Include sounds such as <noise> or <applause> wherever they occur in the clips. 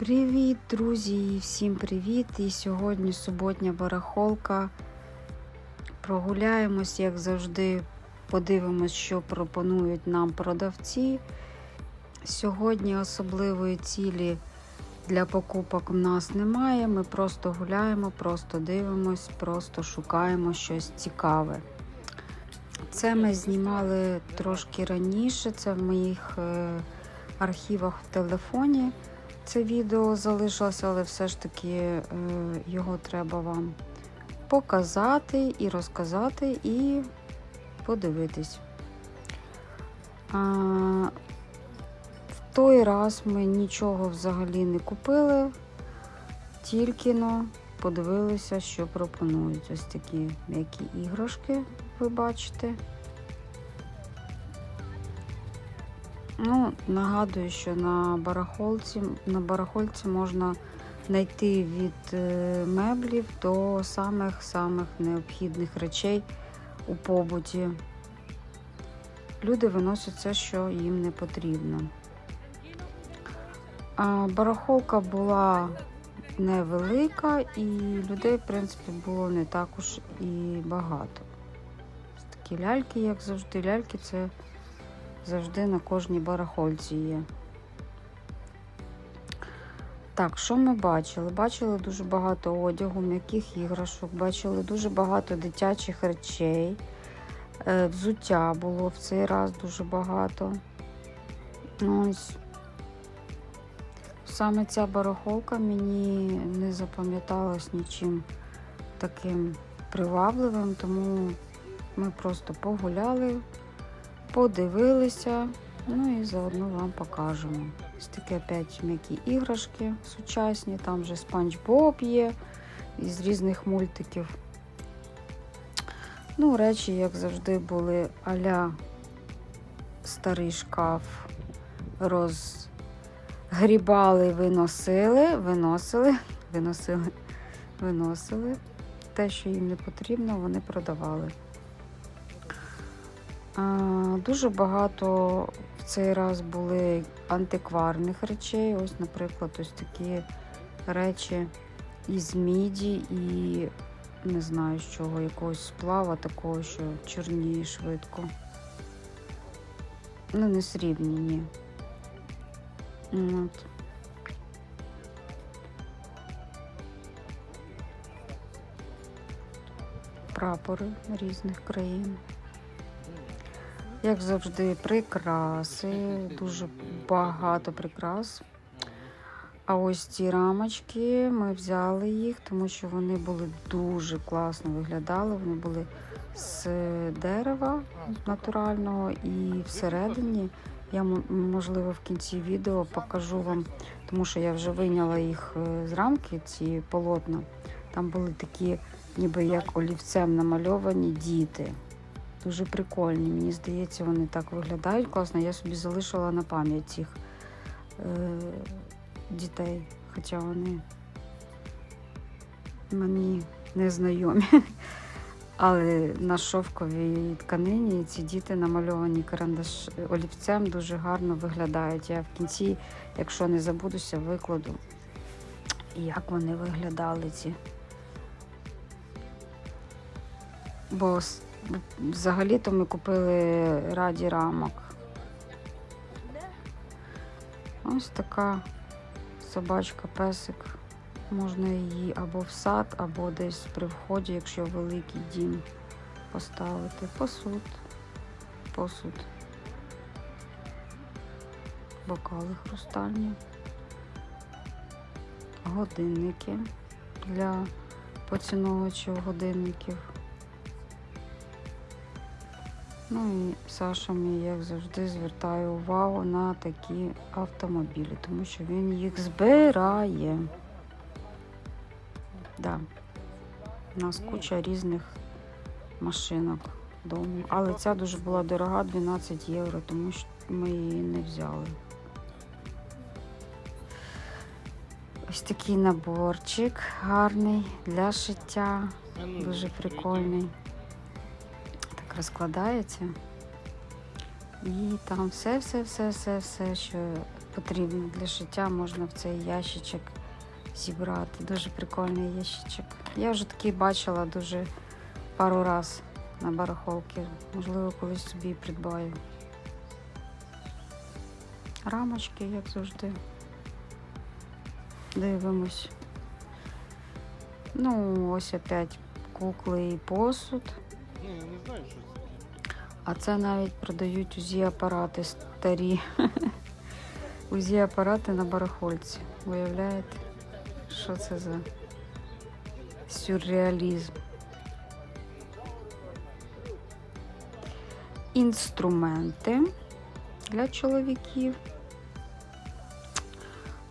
Привіт, друзі! Всім привіт! І сьогодні суботня барахолка. Прогуляємось, як завжди, подивимось, що пропонують нам продавці. Сьогодні особливої цілі для покупок в нас немає. Ми просто гуляємо, просто дивимось, просто шукаємо щось цікаве. Це ми знімали трошки раніше, це в моїх е, архівах в телефоні. Це відео залишилося, але все ж таки е, його треба вам показати і розказати, і подивитись. В той раз ми нічого взагалі не купили, тільки но подивилися, що пропонують. Ось такі м'які іграшки, ви бачите. Ну, нагадую, що на барахолці, на барахольці можна знайти від е, меблів до самих-самих необхідних речей у побуті. Люди виносять все, що їм не потрібно. Барахолка була невелика і людей, в принципі, було не також і багато. Такі ляльки, як завжди, ляльки це завжди на кожній барахольці є. Так, що ми бачили? Бачили дуже багато одягу, м'яких іграшок, бачили дуже багато дитячих речей. Е, Взуття було в цей раз дуже багато. Ось. Саме ця барахолка мені не запам'яталась нічим таким привабливим, тому ми просто погуляли, подивилися, ну і заодно вам покажемо. Ось такі опять м'які іграшки сучасні, там вже Спанч Боб є із різних мультиків. Ну, речі, як завжди, були аля старий шкаф, розгрібали, виносили, виносили, виносили, виносили. Те, що їм не потрібно, вони продавали. Дуже багато в цей раз були антикварних речей. Ось, наприклад, ось такі речі із міді і не знаю з чого, якогось сплава такого, що чорніє швидко. Ну, не срібні, ні. От. Прапори різних країн. Як завжди, прикраси, дуже багато прикрас. А ось ці рамочки ми взяли їх, тому що вони були дуже класно виглядали. Вони були з дерева натурального і всередині. Я можливо в кінці відео покажу вам, тому що я вже вийняла їх е, з рамки, ці полотна. Там були такі, ніби як олівцем намальовані діти. Дуже прикольні. Мені здається, вони так виглядають класно. Я собі залишила на пам'ять цих е, дітей, хоча вони мені не знайомі. <laughs> Але на шовковій тканині ці діти намальовані карандаш олівцем дуже гарно виглядають. Я в кінці, якщо не забудуся, викладу, як вони виглядали ці. Бо Взагалі-то ми купили раді рамок. Ось така собачка, песик. Можна її або в сад, або десь при вході, якщо великий дім поставити. Посуд, посуд, бокали хрустальні, годинники для поціновувачів годинників. Ну і Саша мій, як завжди, звертає увагу на такі автомобілі, тому що він їх збирає. Да. У нас куча різних машинок вдома. Але ця дуже була дорога, 12 євро, тому що ми її не взяли. Ось такий наборчик гарний для шиття, дуже прикольний розкладається. І там все-все-все-все-все, що потрібно для шиття, можна в цей ящичок зібрати. Дуже прикольний ящичок. Я вже такий бачила дуже пару раз на барахолки. Можливо, колись собі придбаю. Рамочки, як завжди. Дивимось. Ну, ось опять кукли і посуд. Я не знаю, що це. А це навіть продають УЗІ-апарати старі. <laughs> УЗІ-апарати на барахольці. Уявляєте, що це за сюрреалізм? Інструменти для чоловіків,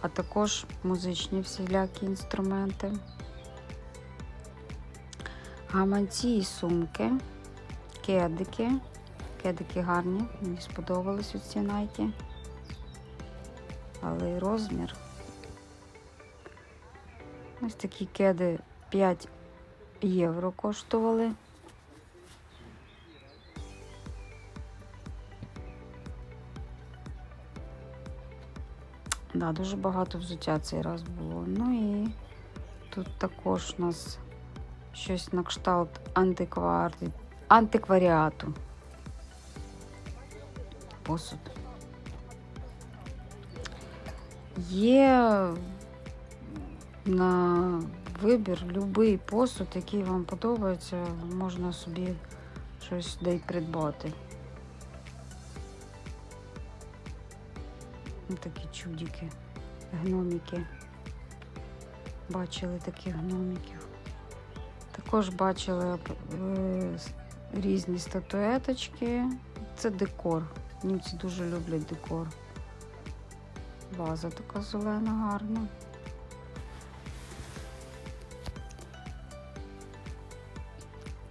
а також музичні всілякі інструменти, гаманці і сумки кедики. Кедики гарні, мені сподобались ці найки. Але розмір. Ось такі кеди 5 євро коштували. Да, дуже багато взуття цей раз було. Ну і тут також у нас щось на кшталт антикварі... антикваріату. Посуд. Є на вибір будь-який посуд, який вам подобається, можна собі щось де й придбати. Такі чудики, гноміки. Бачили таких гноміків. Також бачили різні статуеточки. Це декор. Німці дуже люблять декор. Ваза така зелена, гарна.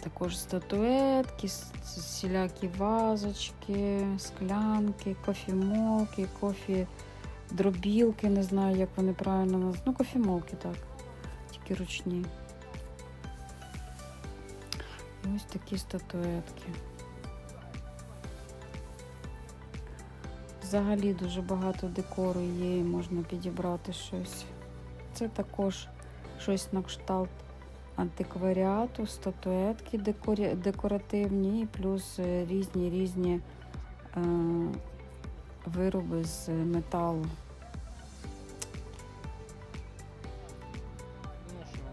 Також статуетки, с- всілякі вазочки, склянки, кофемолки, кофі дробілки, не знаю, як вони правильно називають. Ну, кофемолки, так. Тільки ручні. Ось такі статуетки. Взагалі дуже багато декору є і можна підібрати щось. Це також щось на кшталт антикваріату, статуетки декорі... декоративні, і плюс е, різні різні е... вироби з металу.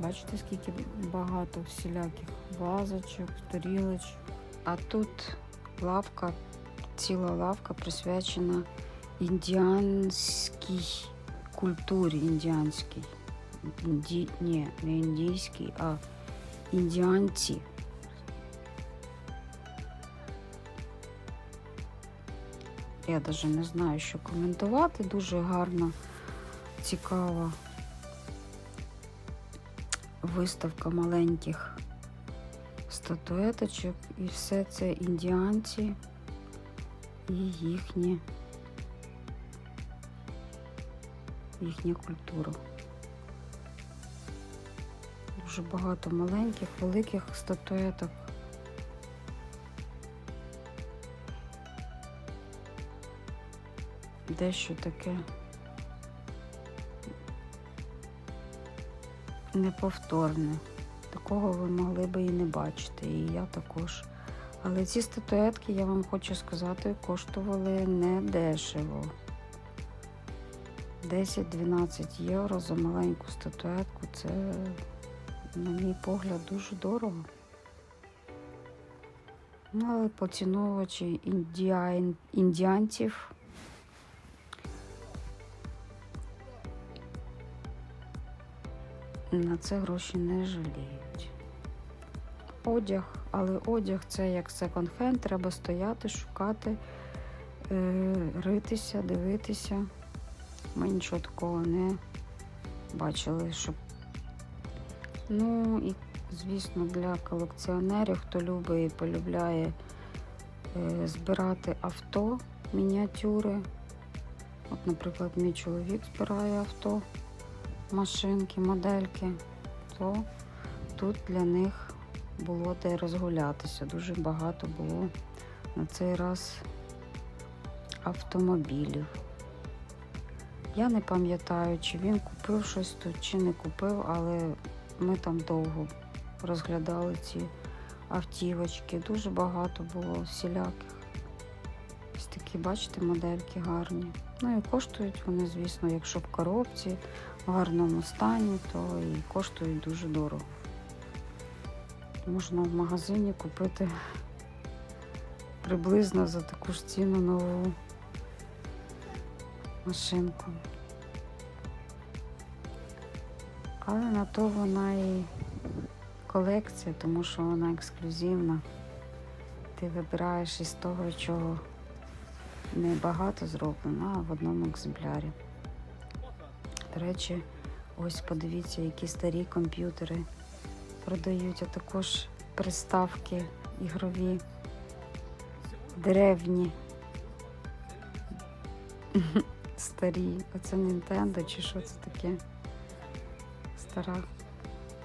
Бачите, скільки багато всіляких вазочок, тарілочок. А тут лавка, ціла лавка присвячена індіанській культурі, індіанській. Інді... Ні, не індійській, а індіанці. Я навіть не знаю, що коментувати. Дуже гарна, цікава виставка маленьких статуеточок, і все це індіанці і їхні, їхня культура. Дуже багато маленьких, великих статуеток. Дещо таке неповторне. Такого ви могли би і не бачити, і я також. Але ці статуетки, я вам хочу сказати, коштували не дешево. 10-12 євро за маленьку статуетку це, на мій погляд, дуже дорого. Ну, але поціновувачі індіан... індіанців на це гроші не жаліють. Одяг, але одяг це як секонд-хенд, треба стояти, шукати, е, ритися, дивитися. Ми нічого такого не бачили, щоб. Ну і, звісно, для колекціонерів, хто любить і полюбляє е, збирати авто, мініатюри. От, наприклад, мій чоловік збирає авто машинки, модельки, то тут для них було де розгулятися. Дуже багато було на цей раз автомобілів. Я не пам'ятаю, чи він купив щось тут, чи не купив, але ми там довго розглядали ці автівочки. Дуже багато було всіляких. Ось такі, бачите, модельки гарні. Ну і коштують вони, звісно, якщо в коробці, в гарному стані, то і коштують дуже дорого. Можна в магазині купити приблизно за таку ж ціну нову машинку. Але на то вона і колекція, тому що вона ексклюзивна. Ти вибираєш із того, чого не багато зроблено, а в одному екземплярі. До речі, ось подивіться, які старі комп'ютери продають, а також приставки ігрові, древні. <laughs> Старі. Оце Nintendo чи що це таке? Стара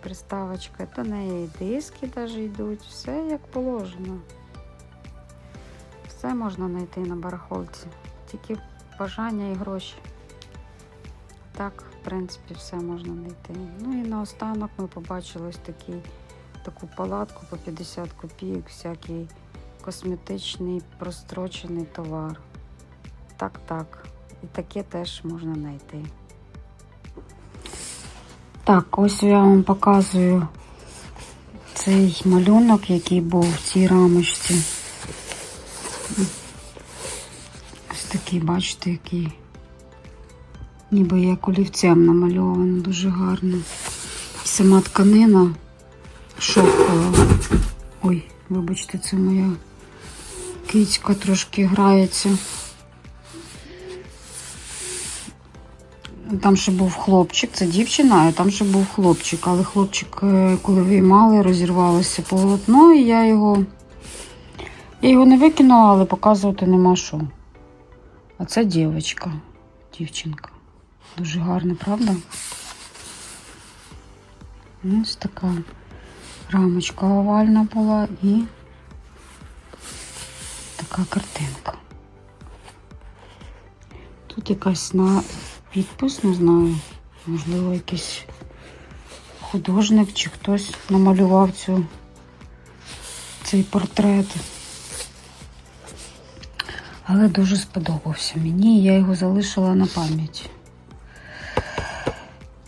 приставочка. До неї і диски навіть йдуть, все як положено. Все можна знайти на барахолці. Тільки бажання і гроші. Так, принципі, все можна знайти. Ну і наостанок ми побачили ось такий, таку палатку по 50 копійок, всякий косметичний прострочений товар. Так, так. І таке теж можна знайти. Так, ось я вам показую цей малюнок, який був в цій рамочці. Ось такий, бачите, який. Ніби як олівцем намальовано, дуже гарно. Сама тканина шовкова. Ой, вибачте, це моя кицька трошки грається. Там ще був хлопчик, це дівчина, а там ще був хлопчик. Але хлопчик, е, коли виймали, розірвалося полотно, і я його. Я його не викинула, але показувати нема що. А це дівчинка, дівчинка. Дуже гарна, правда? Ось така рамочка овальна була і така картинка. Тут якась на підпис, не знаю. Можливо, якийсь художник чи хтось намалював цю, цей портрет. Але дуже сподобався мені, я його залишила на пам'ять.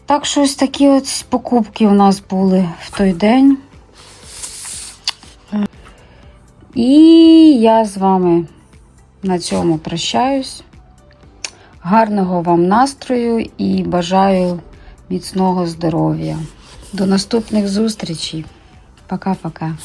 Так що ось такі ось покупки у нас були в той день. І я з вами на цьому прощаюсь. Гарного вам настрою і бажаю міцного здоров'я. До наступних зустрічей. Пока-пока.